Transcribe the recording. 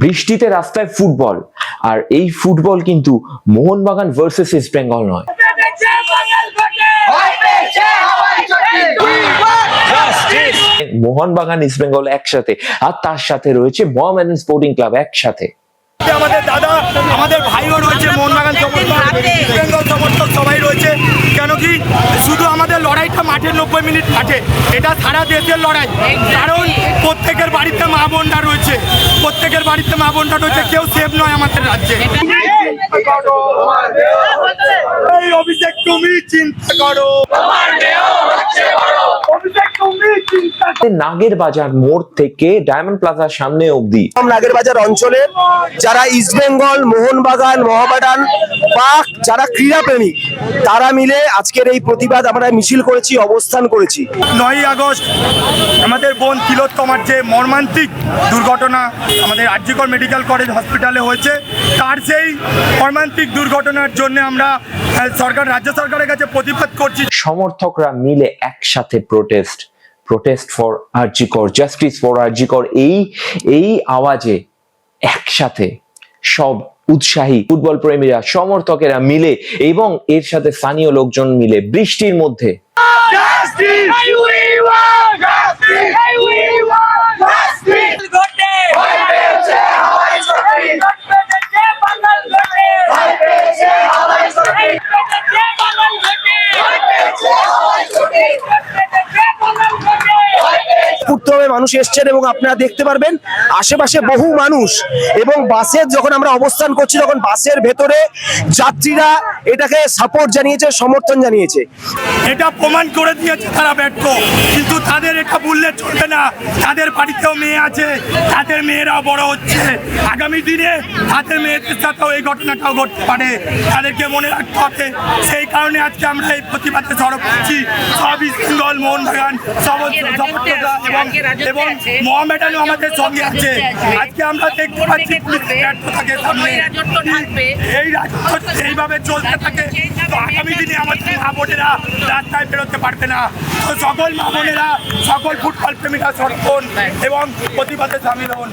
বৃষ্টিতে রাস্তায় ফুটবল। আর এই ফুটবল কিন্তু মোহনবাগান ভার্সেস ইস্ট বেঙ্গল নয়। মোহনবাগান ইস্ট বেঙ্গল একসাথে। আর তার সাথে রয়েছে মোহামেডান স্পোর্টিং ক্লাব একসাথে। আমাদের দাদা, আমাদের ভাইও রয়েছে মোহনবাগান সমর্থক সমর্থক, সবাই রয়েছে। কেন কি? শুধু আমাদের লড়াইটা মাঠের নব্বই মিনিট মাঠে এটা সারা দেশের লড়াই। কারণ প্রত্যেকের বাড়িতে মা বোনরা রয়েছে। প্রত্যেকের বাড়িতে মা বোনটা রয়েছে, কেউ সেফ নয় আমাদের রাজ্যে। এই অভিষেক, তুমি চিন্তা করো অভিষেক তুমি চিন্তা নাগের বাজার মোড় থেকে ডায়মন্ড প্লাজার সামনে অবধি। নাগের বাজার অঞ্চলের যারা ইস্টবেঙ্গল মোহনবাগান মহাবাডান বা যারা ক্রীড়াপ্রেমিক তারা মিলে আজকের এই প্রতিবাদ আমরা মিছিল করেছি অবস্থান করেছি। নয়ই আগস্ট আমাদের বোন তিলোত্তমার যে মর্মান্তিক দুর্ঘটনা আমাদের আরজিকর মেডিকেল কলেজ হসপিটালে হয়েছে তার সেই মর্মান্তিক দুর্ঘটনার জন্য আমরা সরকার রাজ্য সরকারের কাছে প্রতিবাদ করছি। সমর্থকরা মিলে একসাথে protest protest for RG Kar justice for RG Kar এই এই আওয়াজে একসাথে সব উৎসাহী ফুটবল প্রেমীরা সমর্থকেরা মিলে এবং এর সাথে স্থানীয় লোকজন মিলে বৃষ্টির মধ্যে উত্তমে মানুষ এসছেন এবং আপনারা দেখতে পারবেন, আশেপাশে বহু মানুষ এবং বাসের যখন আমরা অবস্থান করছি, তখন বাসের ভেতরে যাত্রীরা এটাকে সাপোর্ট জানিয়েছে, সমর্থন জানিয়েছে। এটা প্রমাণ করে দিয়েছে তারা ব্যর্থ। কিন্তু তাদের এটা বললে চলবে না। তাদের বাড়িতেও মেয়ে আছে, তাদের মেয়েরাও বড় হচ্ছে। আগামী দিনে তাদের মেয়েদের সাথেও এই ঘটনাটাও ঘটতে পারে। তাদেরকে মনে রাখতে হবে। সেই কারণে আজকে আমরা এই প্রতিবাদে সরব করছি সব ইস্ট বেঙ্গল, মোহনবাগান সমর্থকরা এবং এবং মোহামেডানও আমাদের সঙ্গে আছে। আজকে আমরা দেখতে পাচ্ছি থাকে সামনে। এই রাজত্ব এইভাবে চলতে থাকে তো আগামী দিনে আমাদের মা বোনেরা রাস্তায় বেরোতে পারবে না। তো সকল মা বোনেরা সকল ফুটবল প্রেমীরা সরক্ষণ এবং প্রতিবাদে সামিল হন।